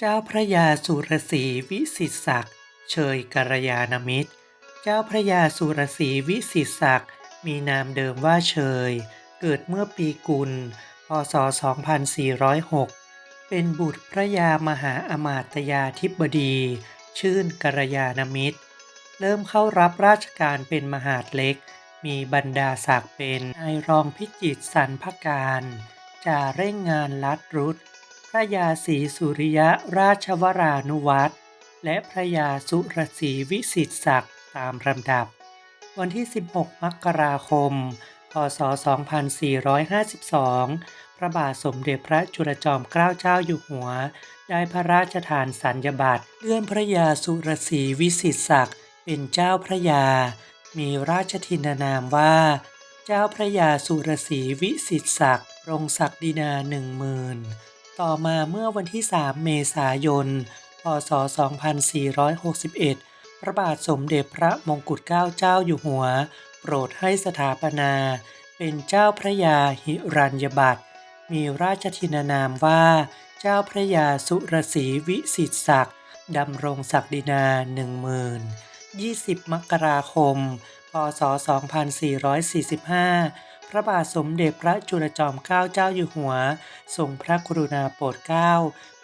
เจ้าพระยาสุรศรีวิสิตศักดิ์เชยกัลยาณมิตร เจ้าพระยาสุรศรีวิสิตศักดิ์มีนามเดิมว่าเชย เกิดเมื่อปีกุล พศ 2406 เป็นบุตรพระยามหาอมาตยาธิบดี ชื่นกัลยาณมิตร เริ่มเข้ารับราชการเป็นมหาดเล็ก มีบรรดาศักดิ์เป็นนายรองพิจิตรสรรพการจาเร่งงานลัดรุด พระยาศรีสุริยราชวรานุวัตรและพระยาสุรศรีวิสิตศักดิ์ตามลำดับ วันที่ 16 มกราคม พศ 2452 พระบาทสมเด็จพระจุลจอมเกล้าเจ้าอยู่หัว ได้พระราชทานสัญญบัตรเลื่อนพระยาสุรศรีวิสิตศักดิ์เป็นเจ้าพระยา มีราชทินนามว่า เจ้าพระยาสุรศรีวิสิตศักดิ์รงศักดินาหนึ่งหมื่น ต่อมาเมื่อวันที่ 3 เมษายน พศ 2461 พระบาทสมเด็จพระมงกุฎเกล้าเจ้าอยู่หัว โปรดให้สถาปนา เป็นเจ้าพระยาหิรัญญบัตรมีราชทินนามว่า เจ้าพระยาสุรศรีวิสิตศักดิ์ดำรงศักดินาหนึ่งหมื่น20 มกราคม พศ 2445 พระบาทสมเด็จพระจุลจอมเกล้าเจ้าอยู่หัว ทรงพระกรุณาโปรดเกล้า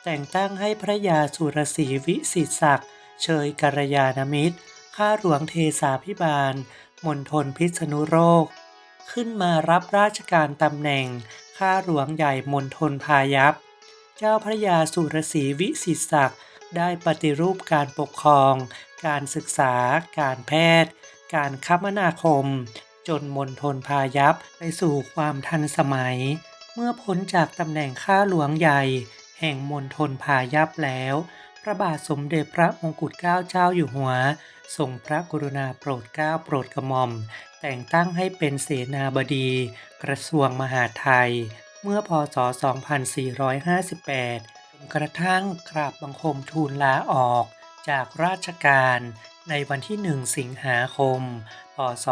แต่งตั้งให้พระยาสุรศรีวิสิตศักดิ์เชยกัลยาณมิตร ข้าหลวงเทสาพิบาล มณฑลพิษณุโลกขึ้นมารับราชการตำแหน่ง ข้าหลวงใหญ่มณฑลพายัพ เจ้าพระยาสุรศรีวิสิตศักดิ์ได้ปฏิรูปการปกครอง การศึกษา การแพทย์ การคมนาคม จนมณฑลพายัพไปสู่ความทันสมัย เมื่อพ้นจากตำแหน่งข้าหลวงใหญ่ แห่งมณฑลพายัพแล้ว พระบาทสมเด็จพระมงกุฎเกล้าเจ้าอยู่หัวทรงพระกรุณาโปรดเกล้าโปรดกระหม่อม แต่งตั้งให้เป็นเสนาบดี กระทรวงมหาดไทย เมื่อพศ 2458จนกระทั่งกราบบังคมทูลลาออกจากราชการ ในวันที่ 1 สิงหาคม พศ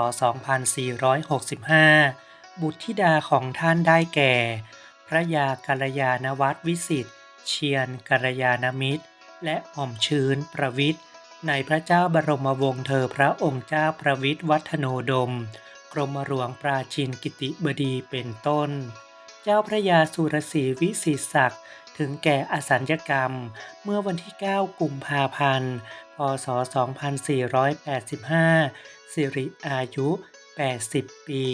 2465 บุตรธิดาของท่านได้แก่ พระยากัลยาณวัฒน์วิสิตรเชียนกัลยาณมิตร และหม่อมชื้นประวิทย์ในพระเจ้าบรมวงศ์เธอพระองค์เจ้าประวิทย์วัฒโนดม กรมหลวงปราชินกิติบดีเป็นต้น เจ้าพระยาสุรศรีวิสิตศักดิ์ ถึงแก่อสัญญกรรม เมื่อวันที่ 9 กุมภาพันธ์ พศ 2485 สิริอายุ 80 ปี